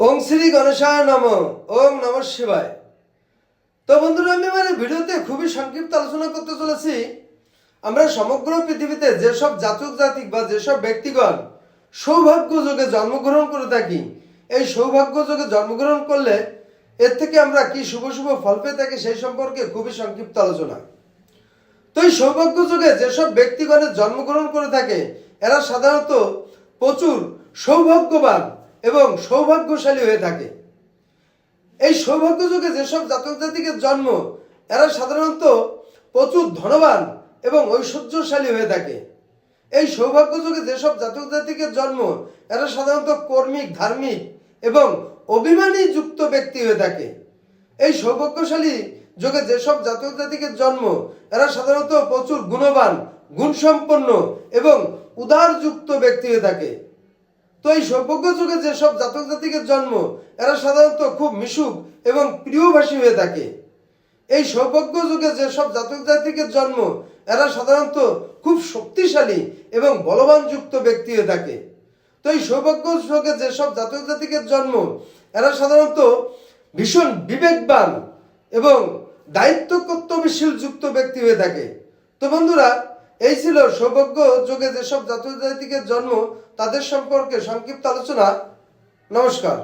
ওং শ্রী গণেশায় নম ওং নম শিবায়। তো বন্ধুরা, আমি আমার ভিডিওতে খুবই সংক্ষিপ্ত আলোচনা করতে চলেছি। আমরা সমগ্র পৃথিবীতে যেসব জাতক, জাতিক বা যেসব ব্যক্তিগণ সৌভাগ্য যোগে জন্মগ্রহণ করে থাকি, এই সৌভাগ্য যোগে জন্মগ্রহণ করলে এর থেকে আমরা কি শুভ শুভ ফল পেয়ে থাকি সেই সম্পর্কে খুবই সংক্ষিপ্ত আলোচনা। তো এই সৌভাগ্য যুগে যেসব ব্যক্তিগণের জন্মগ্রহণ করে থাকে, এরা সাধারণত প্রচুর সৌভাগ্যবান এবং সৌভাগ্যশালী হয়ে থাকে। এই সৌভাগ্য যুগে যেসব জাতক জাতিকের জন্ম, এরা সাধারণত প্রচুর ধনবান এবং ঐশ্বর্যশালী হয়ে থাকে। এই সৌভাগ্য যুগে যেসব জাতক জাতিকের জন্ম, এরা সাধারণত কর্মিক ধার্মিক এবং অভিমানী যুক্ত ব্যক্তি হয়ে থাকে। এই সৌভাগ্যশালী যুগে যেসব জাতক জাতিকের জন্ম, এরা সাধারণত প্রচুর গুণবান, গুণসম্পন্ন এবং উদারযুক্ত ব্যক্তি হয়ে থাকে। তো এই সৌভাগ্য যুগে যেসব জাতক জাতিকের জন্ম, এরা সাধারণত খুব মিশুক এবং প্রিয়ভাষী হয়ে থাকে। এই সৌভাগ্য যুগে যেসব জাতক জাতিকের জন্ম, এরা সাধারণত খুব শক্তিশালী এবং বলবান যুক্ত ব্যক্তি হয়ে থাকে। তো এই সৌভাগ্য যুগে যেসব জাতক জাতিকের জন্ম, এরা সাধারণত ভীষণ বিবেকবান এবং দায়িত্ব কর্তব্যশীল যুক্ত ব্যক্তি হয়ে থাকে। তো বন্ধুরা এই ছিল সৌভাগ্য যুগে যেসব জাতীয় জাতিকের জন্ম তাদের সম্পর্কে সংক্ষিপ্ত আলোচনা। নমস্কার।